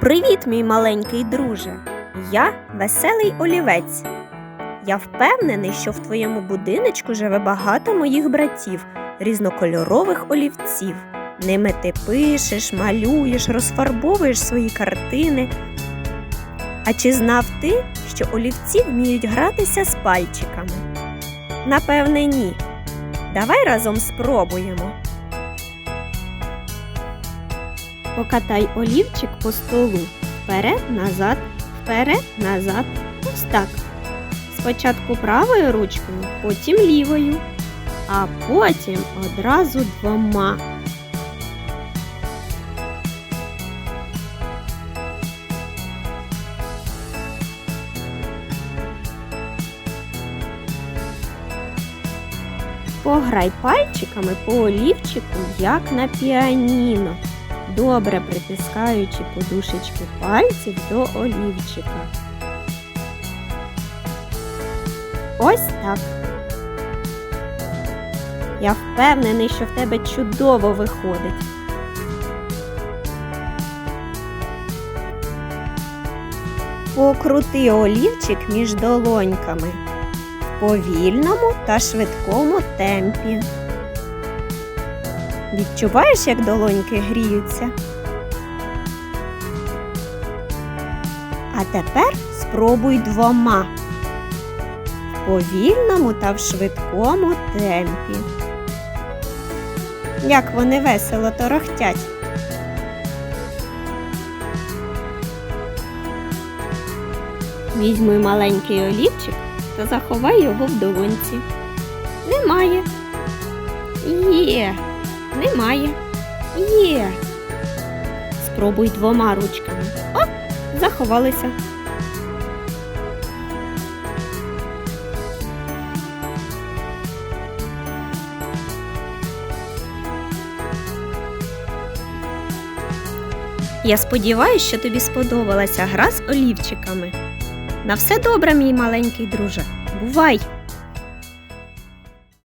Привіт, мій маленький друже! Я веселий олівець. Я впевнений, що в твоєму будиночку живе багато моїх братів, різнокольорових олівців. Ними ти пишеш, малюєш, розфарбовуєш свої картини. А чи знав ти, що олівці вміють гратися з пальчиками? Напевне, ні. Давай разом спробуємо. Покатай олівчик по столу. Вперед, назад, вперед, назад. Ось так. Спочатку правою ручкою, потім лівою, а потім одразу двома. Пограй пальчиками по олівчику, як на піаніно, добре притискаючи подушечки пальців до олівчика. Ось так. Я впевнений, що в тебе чудово виходить. Покрути олівчик між долоньками в повільному та швидкому темпі. Відчуваєш, як долоньки гріються? А тепер спробуй двома в повільному та в швидкому темпі. Як вони весело торохтять. Візьми маленький олівчик та заховай його в долонці. Немає. Є. Немає. Є. Спробуй двома ручками. О, заховалися. Я сподіваюся, що тобі сподобалася гра з олівчиками. На все добре, мій маленький друже. Бувай!